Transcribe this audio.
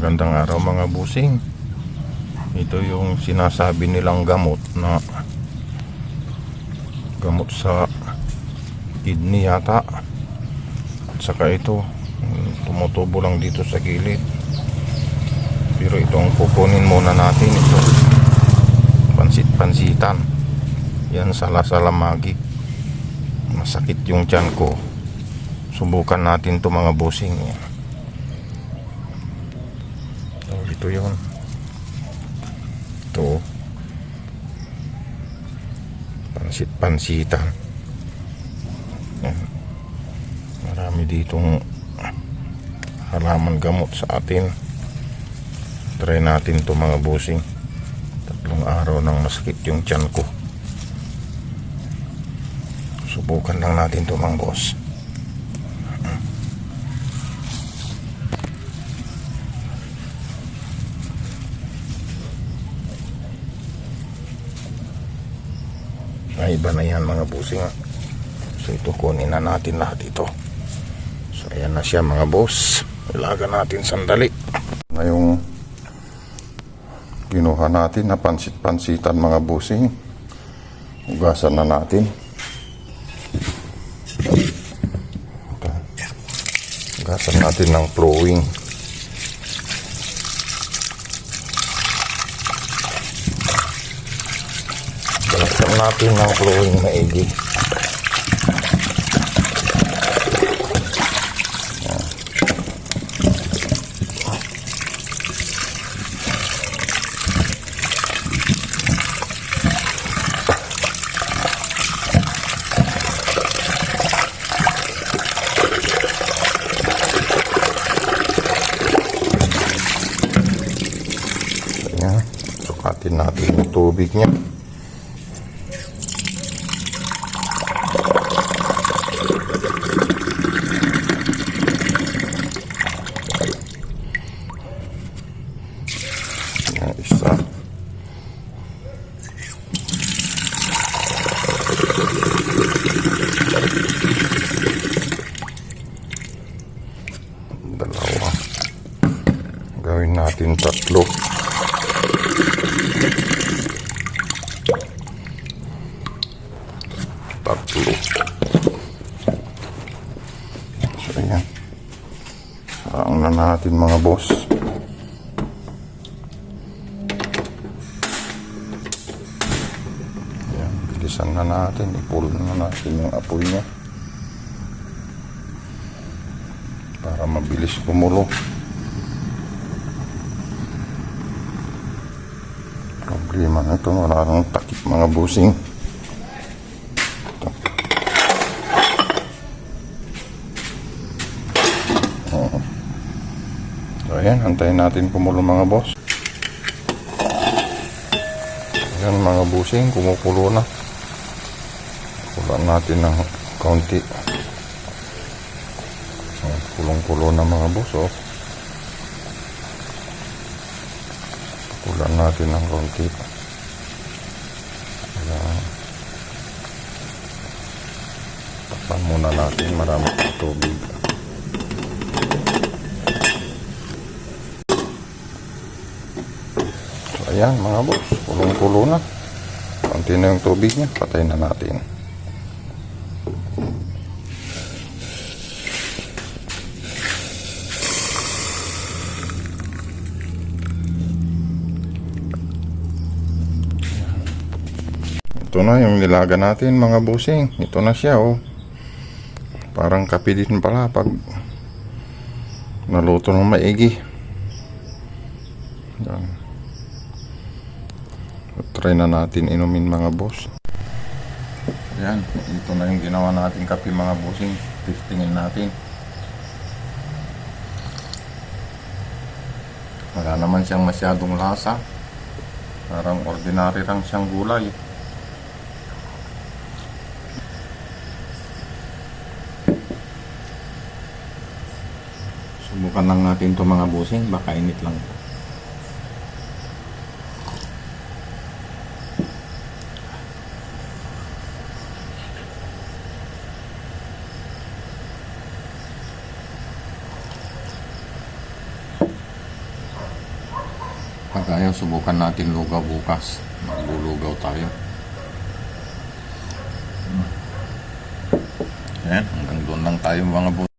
Magandang araw mga busing. Ito yung sinasabi nilang gamot na gamot sa kidney yata. At saka ito, tumutubo lang dito sa gilid. Pero ito ang kukunin muna natin ito. Pansit-pansitan. Yan sala-salamagi. Masakit yung tiyan ko. Subukan natin to mga busing. Oh, ito yun. Ito. Pansit-pansitan. Yan. Marami ditong halaman gamot sa atin. Try natin to mga busing. Tatlong araw nang masakit yung tiyan ko. Subukan lang natin to mga boss. Iba na yan mga busing. So ito kunin na natin lahat ito. So ayan na siya mga boss. Ilaga natin sandali. Na yung kinuha natin na pansit-pansitan mga busing. Ugasan na natin. Ugasan natin ng flowing. Natin ng flowing maigi. Sukatin natin yung tubig niya. Ayan, isa. Dalawa. Gawin natin tatlo. Tatlo. So, ayan. Sarang na natin mga boss. Bilisan na natin. I-pull na natin yung apoy niya. Para mabilis kumulo. Problema na ito. Wala nang takip mga busing. Ito. Oo. So, ayan. Antayin natin kumulo mga boss. Ayan mga busing. Kumukulo na. Kulan natin ng kaunti. Kulong-kulo na mga boss. Oh. Kulan natin ng kaunti. Ayan. Takpan muna natin. Marami pang tubig. So, ayan mga boss. Kulong-kulo na. Kaunti na yung tubig niya. Patay na natin. Ito na yung nilaga natin mga busing. Ito na siya oh. Parang kape din pala pag naluto ng maigi. Yan. Try na natin inumin mga boss. Yan, ito na yung ginawa natin kape mga busing. Testingin natin. Wala naman siyang masyadong lasa. Parang ordinary lang siyang gulay. Subukan lang natin to mga busing, baka init lang po. Pag ayaw, subukan natin lugaw bukas. Maglulugaw tayo. Ayan, hanggang doon lang tayo mga boss.